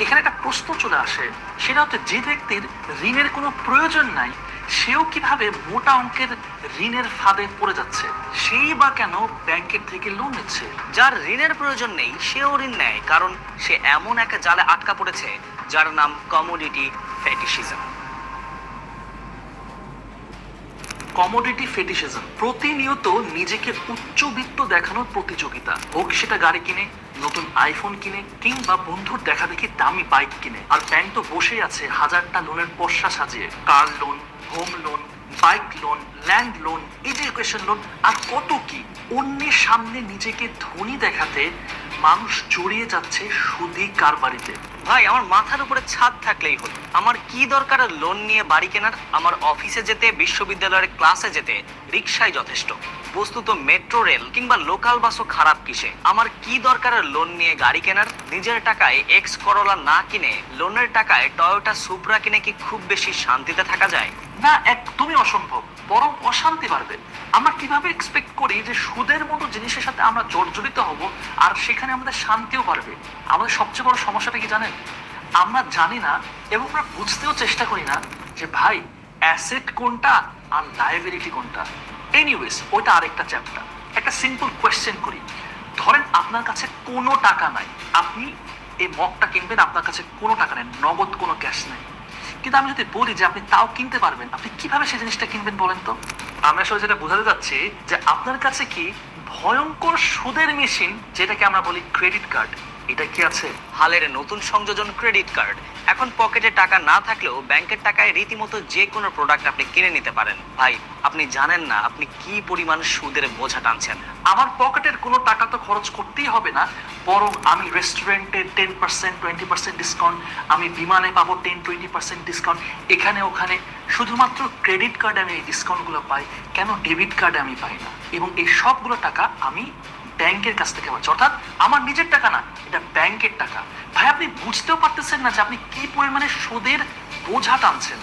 এখানে একটা প্রশ্ন চলে আসে। সেটা হচ্ছে, যে ব্যক্তির ঋণের কোনো প্রয়োজন নাই, সেও কীভাবে মোটা অঙ্কের ঋণের ফাঁদে পড়ে যাচ্ছে? সেই বা কেন ব্যাংকের থেকে লোন নিচ্ছে? যার ঋণের প্রয়োজন নেই, সেও ঋণ নেয়, কারণ সে এমন একটা জালে আটকা পড়েছে, যার নাম কমোডিটি ফেটিশিজম কমোডিটি ফেটিসিজম প্রতিনিয়ত নিজেকে উচ্চবিত্ত দেখানোর প্রতিযোগিতা। হোক সেটা গাড়ি কিনে, নতুন আইফোন কিনে, কিংবা বন্ধুর দেখা দেখি দামি বাইক কিনে। আর ব্যাংক তো বসেই আছে, হাজারটা লোনের পশা সাজিয়ে। Car loan bike loan land loan education loan আর কত কি? অন্যের সামনে নিজেকে ধনী দেখাতে মানুষ জড়িয়ে যাচ্ছে সুদি কারবারিতে। ভাই, আমার মাথার উপরে ছাদ থাকলেই হলো। আমার কি দরকার লোন নিয়ে বাড়ি কেনার? আমার অফিসে যেতে, বিশ্ববিদ্যালয়ের ক্লাসে যেতে। রিক্সাই যথেষ্ট। বস্তুত মেট্রো রেল কিংবা লোকাল বাসও খারাপ কিসে? আমার কি দরকার লোন নিয়ে গাড়ি কেনার? নিজের টাকায় এক্স করলা না কিনে লোনের টাকায় টয়োটা সুপ্রা কিনে কি খুব বেশি শান্তিতে থাকা যায়? না, একদমই অসম্ভব। বরং অশান্তি বাড়বে। আমরা কীভাবে এক্সপেক্ট করি যে সুদের মতো জিনিসের সাথে আমরা জর্জরিত হব আর সেখানে আমাদের শান্তিও বাড়বে? আমাদের সবচেয়ে বড় সমস্যাটা কি জানেন? আমরা জানি না এবং আমরা বুঝতেও চেষ্টা করি না যে ভাই অ্যাসেট কোনটা আর লাইবিলিটি কোনটা? এনিওয়েজ ওইটা আরেকটা চ্যাপ্টার একটা সিম্পল কোয়েশ্চেন করি। ধরেন আপনার কাছে কোনো টাকা নাই। আপনি এই মগটা কিনবেন, আপনার কাছে কোনো টাকা নেই, নগদ কোনো ক্যাশ নেই। কিন্তু আমি যদি বলি যে আপনি তাও কিনতে পারবেন, আপনি কীভাবে সেই জিনিসটা কিনবেন বলেন তো? আমি আসলে যেটা বোঝাতে যাচ্ছি যে আপনার কাছে কি ভয়ঙ্কর সুদের মেশিন যেটাকে আমরা বলি ক্রেডিট কার্ড এটা কি আছে? হালের নতুন সংযোজন ক্রেডিট কার্ড। এখন পকেটে টাকা না থাকলেও ব্যাংকের টাকায় রীতিমতো যে কোনো প্রোডাক্ট আপনি কিনে নিতে পারেন। ভাই, আপনি জানেন না আপনি কি পরিমাণ সুদের বোঝা টানছেন। আমার পকেটের কোনো টাকা তো খরচ করতেই হবে না। বরং আমি রেস্টুরেন্টে ten percent, twenty percent discount, আমি বিমানে পাবো টেন, টোয়েন্টি পার্সেন্ট ডিসকাউন্ট। এখানে, ওখানে শুধুমাত্র ক্রেডিট কার্ডে আমি এই ডিসকাউন্টগুলো পাই। কেন ডেবিট কার্ডে আমি পাই না? এবং এই সবগুলো টাকা আমি ব্যাংকের কাছ থেকে হচ্ছে অর্থাৎ আমার নিজের টাকা না, এটা ব্যাংকের টাকা। ভাই, আপনি বুঝতেও পারতেছেন না যে আপনি কি পরিমাণে সুদের বোঝা টানছেন।